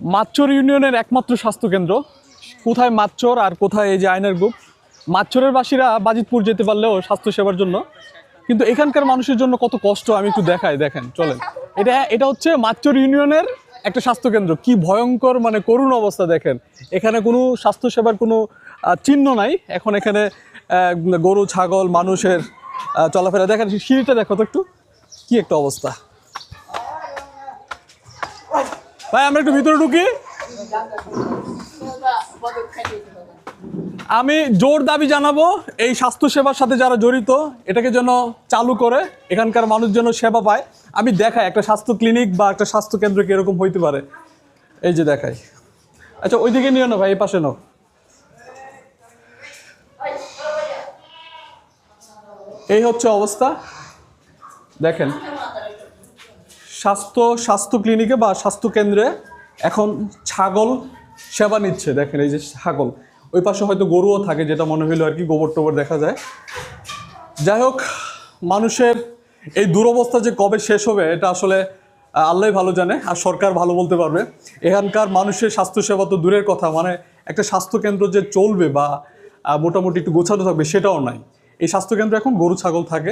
মাচ্চর ইউনিয়নের একমাত্র স্বাস্থ্যকেন্দ্র। কোথায় মাচ্চর আর কোথায় এই যে আয়নার গ্রুপ? মাচ্চরের বাসীরা বাজিতপুর যেতে পারলেও স্বাস্থ্যসেবার জন্য। কিন্তু এখানকার মানুষের জন্য কত কষ্ট, আমি একটু দেখাই, দেখেন, চলেন। এটা এটা হচ্ছে মাচ্চর ইউনিয়নের একটা স্বাস্থ্যকেন্দ্র। কি ভয়ঙ্কর মানে করুণ অবস্থা, দেখেন। এখানে কোনো স্বাস্থ্যসেবার কোনো চিহ্ন নাই। এখন এখানে গরু, ছাগল, মানুষের চলাফেরা। দেখেন সিঁড়িটা দেখো তো একটু। কি একটা অবস্থা। ভাই, আমরা একটু ভিতরে ঢুকি। আমি জোর দাবি জানাব, এই স্বাস্থ্যসেবার সাথে যারা জড়িত, এটাকে যেন চালু করে, এখানকার মানুষ যেন সেবা পায়। আমি দেখাই একটা স্বাস্থ্য ক্লিনিক বা একটা স্বাস্থ্য কেন্দ্র কীরকম হইতে পারে। এই যে দেখাই। আচ্ছা ওইদিকে নিও না ভাই, এই পাশে নাও। এই হচ্ছে অবস্থা। দেখেন স্বাস্থ্য স্বাস্থ্য ক্লিনিকে বা স্বাস্থ্য কেন্দ্রে এখন ছাগল সেবা নিচ্ছে। দেখেন এই যে ছাগল। ওই পাশে হয়তো গরুও থাকে, যেটা মনে হইল আর কি গোবর টোবর দেখা যায়। যাই হোক, মানুষের এই দুরবস্থা যে কবে শেষ হবে, এটা আসলে আল্লাহ ভালো জানে, আর সরকার ভালো বলতে পারবে। এখানকার মানুষের স্বাস্থ্যসেবা তো দূরের কথা মানে একটা স্বাস্থ্যকেন্দ্র যে চলবে বা মোটামুটি একটু গোছানো থাকবে, সেটাও নাই। এই স্বাস্থ্যকেন্দ্র এখন গরু, ছাগল থাকে।